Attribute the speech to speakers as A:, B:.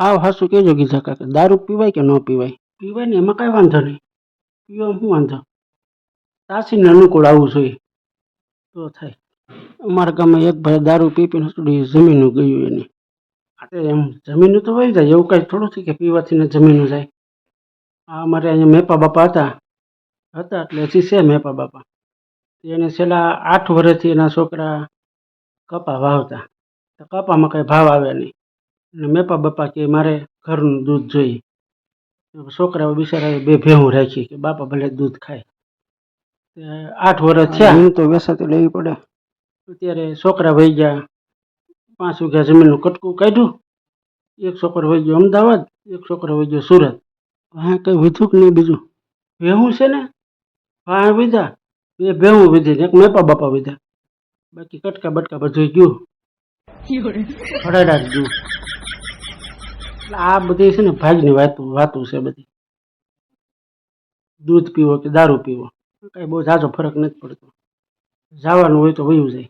A: હાવ હાસું કેજો ગીધા કાકા, દારૂ પીવાય કે ન પીવાય? પીવાય ને એમાં કાંઈ વાંધો નહીં. પીવા શું વાંધો? તાસીને અનુકૂળ આવવું જોઈએ. તો થાય. અમારા ગામમાં એક ભાઈ દારૂ પી પીને થોડી જમીનું ગયું એની. આ એમ જમીનું તો વહી જાય, એવું કાંઈ થોડું થયું કે પીવાથી ને જમીનું જાય? આ અમારે અહીંયા મેપા બાપા હતા. હતા એટલે હજી છે મેપા બાપા. એને છેલ્લા આઠ વર્ષથી એના છોકરા કપા વાવતા. તો કપામાં કંઈ ભાવ આવે નહીં. અને મેપા બાપા કે મારે ઘરનું દૂધ જોઈએ. છોકરાઓ બિચારા બે ભેહું રાખી કે બાપા ભલે દૂધ ખાય. આઠ વર્ષ થયા. એમ તો વેસાતી લેવી પડે. અત્યારે છોકરા વહી ગયા. પાંચ વીઘા જમીનનું કટકું કાઢ્યું. એક છોકરો વહી ગયો અમદાવાદ એક છોકરો વહી ગયો સુરત. હા કંઈ વધ્યું કે નહીં બીજું? ભેહું છે ને? હા વિધા બે ભેહું વિધી ને એક મેપા બાપા વિધા બાકી કટકા બટકા બધું ગયું. ફળાડા જ ગયું. એટલે આ બધી છે ને ભાગની વાતો વાતો છે બધી. દૂધ પીવો કે દારૂ પીવો, કઈ બહુ ઝાઝો ફરક નથી પડતો. જવાનું હોય તો વયું જાય.